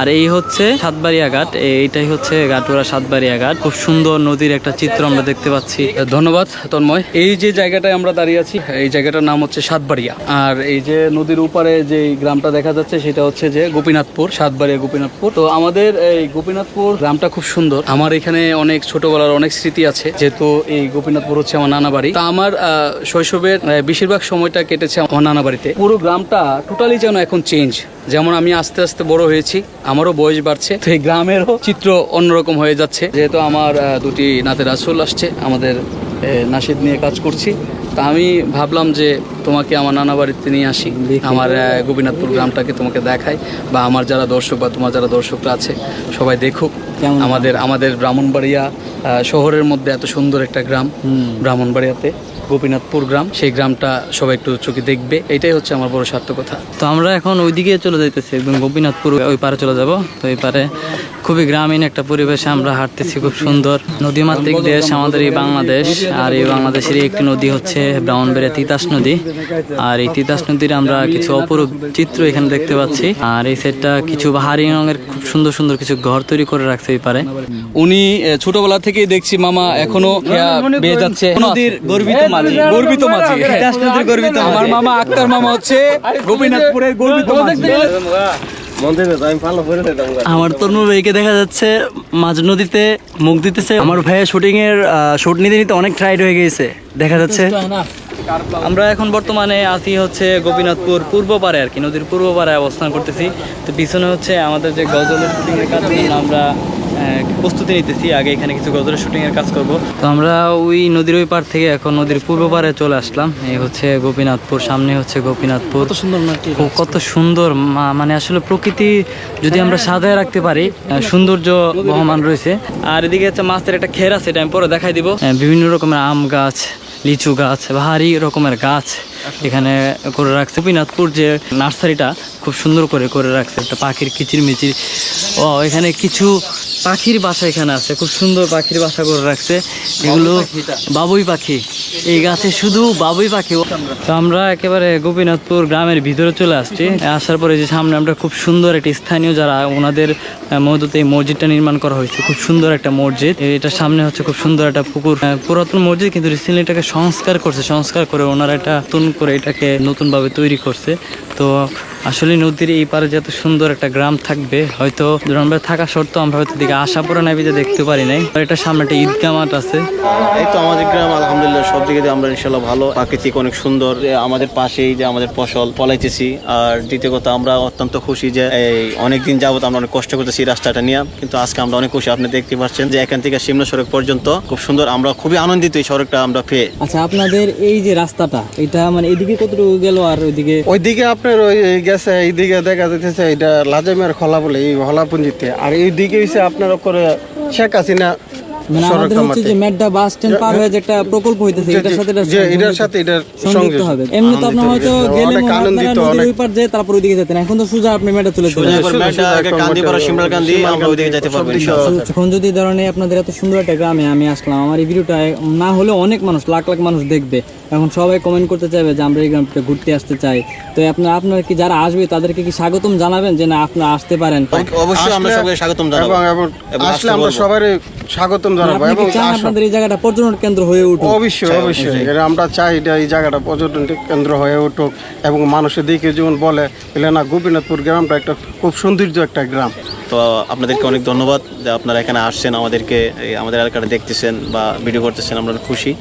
আর এই হচ্ছে সাতবাড়িয়া ঘাট এইটাই হচ্ছে গাটুরা সাতবাড়িয়া ঘাট খুব সুন্দর নদীর একটা চিত্র আমরা দেখতে পাচ্ছি। ধন্যবাদ, তন্ময়। এই যে জায়গাটায় আমরা দাঁড়িয়ে আছি, এই জায়গাটার নাম হচ্ছে সাতবাড়িয়া। আর এই যে নদীর উপরে যে গ্রামটা দেখা যাচ্ছে, সেটা হচ্ছে যে গোপীনাথপুর, সাতবাড়িয়া গোপীনাথপুর। তো আমাদের এই গোপীনাথপুর গ্রামটা খুব সুন্দর। আমার এখানে অনেক ছোটবেলার অনেক স্মৃতি আছে, যেহেতু এই গোপীনাথপুর হচ্ছে আমার নানা বাড়ি। তা আমার শৈশবের বেশিরভাগ সময়টা কেটেছে আমার নানা বাড়িতে। পুরো গ্রামটা টোটালি যেন এখন চেঞ্জ। যেমন আমি আস্তে আস্তে বড় হয়েছি আমারও বয়স বাড়ছে তো এই গ্রামেরও চিত্র অন্যরকম হয়ে যাচ্ছে। যেহেতু আমার দুটি নাতের আসল আসছে আমাদের নাসিদ নিয়ে কাজ করছি। তা আমি ভাবলাম যে তোমাকে আমার নানা বাড়িতে নিয়ে আসি আমার গোপীনাথপুর গ্রামটাকে তোমাকে দেখাই বা আমার যারা দর্শক বা তোমার যারা দর্শকরা আছে সবাই দেখুক আমাদের আমাদের ব্রাহ্মণবাড়িয়া শহরের মধ্যে এত সুন্দর একটা গ্রাম ব্রাহ্মণবাড়িয়াতে। গোপীনাথপুর গ্রাম। সেই গ্রামটা সবাই একটু চোখে দেখবে। এটাই হচ্ছে আমার বড় সার্থকতা। তো আমরা এখন ওইদিকে চলে যাইতেছি, একদম গোপীনাথপুর ওই পারে চলে যাব। তো এই পারে খুবই গ্রামীণ একটা পরিবেশে আমরা হাঁটতেছি খুব সুন্দর। নদীমাতৃক দেশ আমাদের এই বাংলাদেশ আর এই বাংলাদেশের একটি নদী হচ্ছে ব্রাহ্মণবাড়িয়া তিতাস নদী। আর এই তিতাস নদীর আমরা কিছু অপরূপ চিত্র এখানে দেখতে পাচ্ছি। আর এই সেটটা কিছু বাহারি রঙের খুব সুন্দর সুন্দর কিছু ঘর তৈরি করে রাখছে এই পারে। উনি ছোটবেলা থেকেই দেখছি মামা এখনও বেয়ে যাচ্ছে। নদীর গর্বিত মাঝি গর্বিত মাঝি। তিতাস নদীর গর্বিত আমার মামা আক্তার মামা হচ্ছে গোপীনাথপুরের গর্বিত মাঝি। আমার তরুণ ভাইকে দেখা যাচ্ছে মাঝ নদীতে মুখ দিতেছে। আমার ভাইয়া শুটিং এর শুট নিতে নিতে অনেক ট্রাইড হয়ে গেছে দেখা যাচ্ছে। আমরা এখন বর্তমানে আছি হচ্ছে গোপীনাথপুর পূর্ব পারে আর কি নদীর পূর্ব পারে অবস্থান করতেছি। তো পিছনে হচ্ছে আমাদের যে গজলের শুটিং এর কাজের আমরা প্রস্তুতি নিতেছি। আগে এখানে কিছু গজলের শুটিং এর কাজ করব। তো আমরা ওই নদীর ওই পার থেকে এখন নদীর পূর্ব পারে চলে আসলাম। এই হচ্ছে গোপীনাথপুর সামনে হচ্ছে গোপীনাথপুর। কত সুন্দর কত সুন্দর মানে আসলে প্রকৃতি যদি আমরা সাজায় রাখতে পারি সৌন্দর্য বহমান রয়েছে। আর এদিকে হচ্ছে মাছের একটা খের আছে এটা আমি পরে দেখাই দিব। বিভিন্ন রকমের আম গাছ লিচু গাছ ভারী রকমের গাছ এখানে করে রাখছে। গোপীনাথপুর যে নার্সারিটা খুব সুন্দর করে করে রাখছে একটা পাখির কিচিরমিচির। ও এখানে কিছু পাখির বাসা এখানে আছে খুব সুন্দর পাখির বাসা করে রাখছে। এগুলো বাবুই পাখি এই গাছে শুধু বাবুই পাখি। তো আমরা একেবারে গোপীনাথপুর গ্রামের ভিতরে চলে আসছি। আসার পরে যে সামনে আমরা খুব সুন্দর একটি স্থানীয় যারা ওনাদের মদতে এই মসজিদটা নির্মাণ করা হয়েছে খুব সুন্দর একটা মসজিদ। এটা সামনে হচ্ছে খুব সুন্দর একটা পুকুর পুরাতন মসজিদ কিন্তু রিসেন্টলি এটাকে সংস্কার করছে। সংস্কার করে ওনারা এটা নতুন করে এটাকে নতুনভাবে তৈরি করছে। তো আসলে নদীর এই পারে যে এত সুন্দর একটা গ্রাম থাকবে হয়তো আমরা থাকা সত্ত্বেও আমরা হয়তো দিকে আশা পরে নাই যে দেখতে পারি নাই। আর এটার সামনে একটা ঈদগাহ মাঠ আছে। এই তো আমাদের গ্রাম আলহামদুলিল্লাহ সব দিকে আমরা ইনশাল্লাহ ভালো। প্রাকৃতিক অনেক সুন্দর। আমাদের পাশেই যে আমাদের ফসল ফলাইতেছি। আর দ্বিতীয় কথা আমরা অত্যন্ত খুশি যে এই অনেকদিন যাবত আমরা অনেক কষ্ট করতেছি রাস্তাটা নিয়ে। কিন্তু আজকে আমরা অনেক খুশি। আপনি দেখতে পাচ্ছেন যে এখান থেকে সিমলা সড়ক পর্যন্ত খুব সুন্দর। আমরা খুবই আনন্দিত এই সড়কটা আমরা পেয়ে। আচ্ছা আপনাদের এই যে রাস্তাটা এটা মানে এদিকে কতটুকু গেল আর ওইদিকে? ওইদিকে আপনার ওই গেছে, এইদিকে দেখা যাচ্ছে এটা লাজেমের খোলা বলে, এই হলাপুঞ্জিতে। আর এইদিকে হইছে আপনার করে শেখ হাসিনা। মানে আমাদের হচ্ছে যে মেড্ডা বাস স্ট্যান্ড পার হয়ে যে একটা প্রকল্প হইতেছে এটার সাথে এটা এটার সাথে এটার সংযুক্ত হবে। এমনি তো আপনার হয়তো গেলে আনন্দিত, অনেক- ওই পার যেয়ে তারপর ওইদিকে যেতেন। এখন তো সোজা আপনি মেডা চলে চলে সোজা যাবেন। করে মেয়েটা আগে কান্দিপাড়া সিমলা কান্দি আমরা ওইদিকে যেতে পারব ইনশাল্লাহ। এখন যদি ধরনের আপনাদের এত সুন্দর একটা গ্রামে আমি আসলাম আমার এই ভিডিওটা না হলে অনেক মানুষ লাখ লাখ মানুষ দেখবে। এখন সবাই কমেন্ট করতে চাইবে যে আমরা এই গ্রামটা ঘুরতে আসতে চাই। তো আপনার আপনার কি যারা আসবে তাদেরকে কি স্বাগতম জানাবেন যে না আপনারা আসতে পারেন? অবশ্যই আমরা সবাই স্বাগতম জানাব। এবং আসলে আমরা। সবারই স্বাগতম জানাব এবং আপনাদের এই জায়গাটা পর্যটন কেন্দ্র হয়ে উঠুক? অবশ্যই অবশ্যই। এটা আমরা চাই এটা এই জায়গাটা পর্যটন কেন্দ্র হয়ে উঠুক। এবং মানুষের দিকে যেমন বলে এলে না গোপীনাথপুর গ্রামটা একটা খুব সৌন্দর্য একটা গ্রাম। তো আপনাদেরকে অনেক ধন্যবাদ যে আপনারা এখানে আসছেন আমাদেরকে আমাদের এলাকাটা দেখতেছেন বা ভিডিও করতেছেন আমরা খুশি।